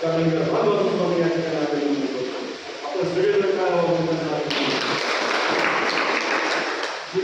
त्यानंतर भागवत या आपलं सगळेजण काय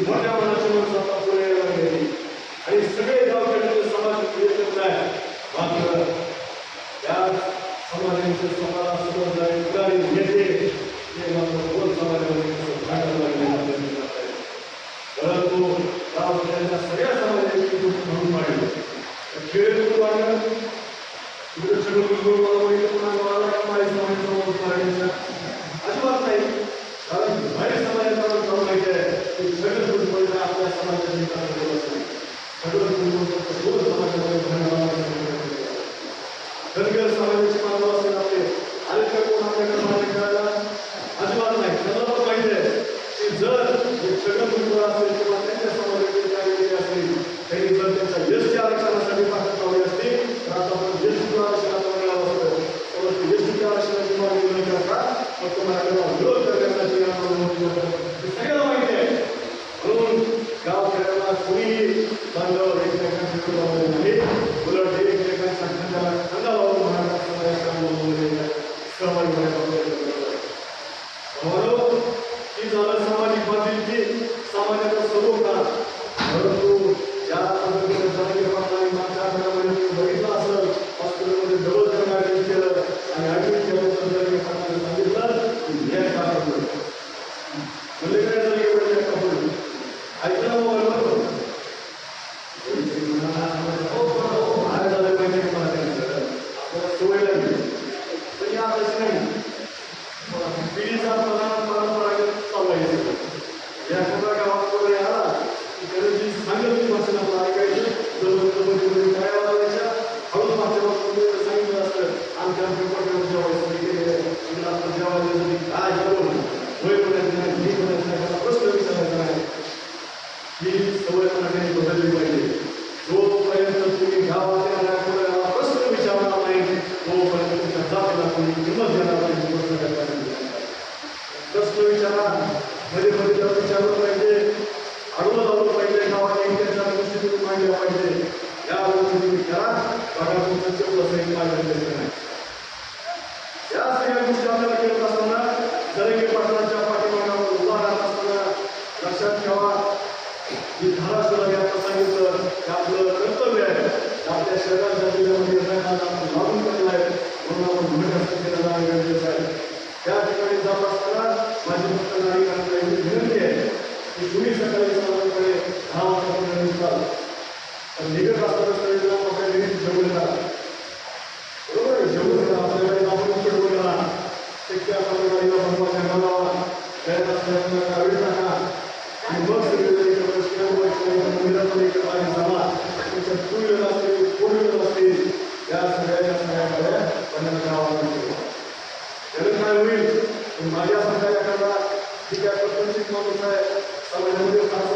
मोठ्या मनाची माणसं आता आणि सगळे गावकऱ्यांचे समाज एकत्र आहे मात्र या समाजाचे समाजात समजदारी ते मात्र दोन समाजामध्ये भांडण परंतु गावकऱ्यांच्या सगळ्या समाजाची म्हणून पाहिजे खेळ समाजाची তোমরা त्याला मध्ये मध्ये पाहिजे. अडवलं लावलं पाहिजे नावाने त्यांच्या या गोष्टी तुम्ही असताना दरेके पाटलाच्या पाठीमागावर उभा राहत लक्षात ठेवा. की आपलं कर्तव्य आहे आपल्या शहराच्या जिल्ह्यामध्ये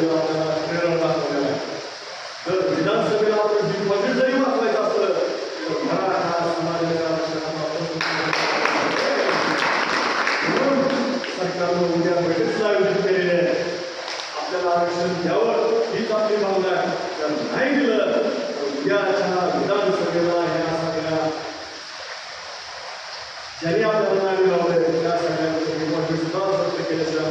विधानसभेला आपल्याला प्रेरणा वाचवायचं असलं तर मराठा समाजाच्या आपल्याला आरक्षण द्यावं हीच आपली आहे तर नाही दिलं विधानसभेला ह्या सगळ्या ज्यांनी आपल्याला नावे लावले त्या सगळ्यांचं किंवा विश्वास व्यक्त केल्याशिवाय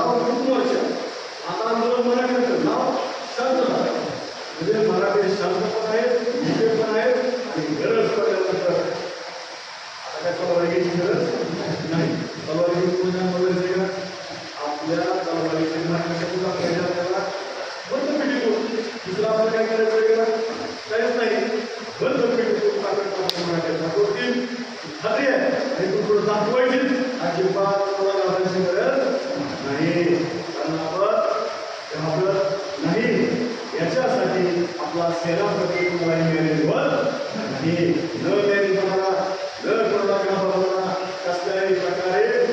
नाव कृष्णवर्ष आता आंदोलन मराठीचं नाव संत म्हणजे मराठी संत पण आहेत मुके पण आहेत आणि गरज पण आता त्या तलवारीची गरज नाही. तलवारी पूजा वगैरे आपल्या तलवारीची मराठी सुद्धा पाहिजे आपल्याला बंद पिटी दुसरं आपण काय करायचं वेगळं काहीच नाही. बंद पिटी मराठीचा गोष्टी खात्री आहे. आणि तू पुढे दाखवायचीच अजिबात तुम्हाला गरज नाही कारण आपण आपलं नाही याच्यासाठी आपला सेनापती तुम्हाला नाही. न मॅनेज होणारा न कोणाला घाबरणारा कसल्याही प्रकारे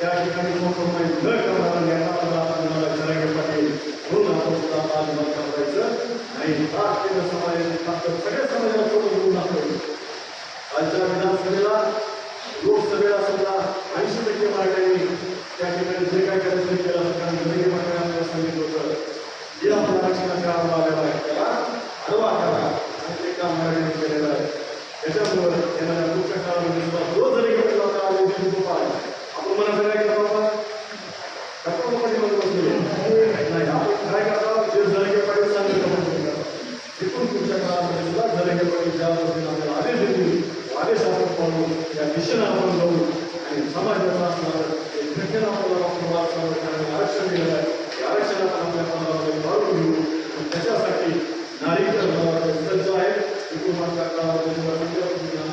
त्या ठिकाणी कॉम्प्रोमाइज न करणारा नेता आपला तुम्हाला जरांगे पाहिजे. म्हणून आपण सुद्धा आज अजिबात घाबरायचं नाही. भारतीय केंद्र समाजाने फक्त सगळ्या समाजाला सोबत घेऊन दाखवायचं आजच्या विधानसभेला लोकसभेला सुद्धा ऐंशी टक्के मार्गाने त्या ठिकाणी जे काय करायचं ते केलं असं कारण जरी मागण्या आपल्याला सांगितलं होतं जे आपल्या आरक्षणाचा आढावा आलेला आहे त्याला आढावा करा आणि ते काम मराठीने केलेलं आहे त्याच्यामुळं येणाऱ्या पुढच्या काळामध्ये सुद्धा जो जरी घेतला होता आले ते त्याच्यात आपल्याला समाज आरक्षण दिलेलं आहे आरक्षणात आपल्या समाजामध्ये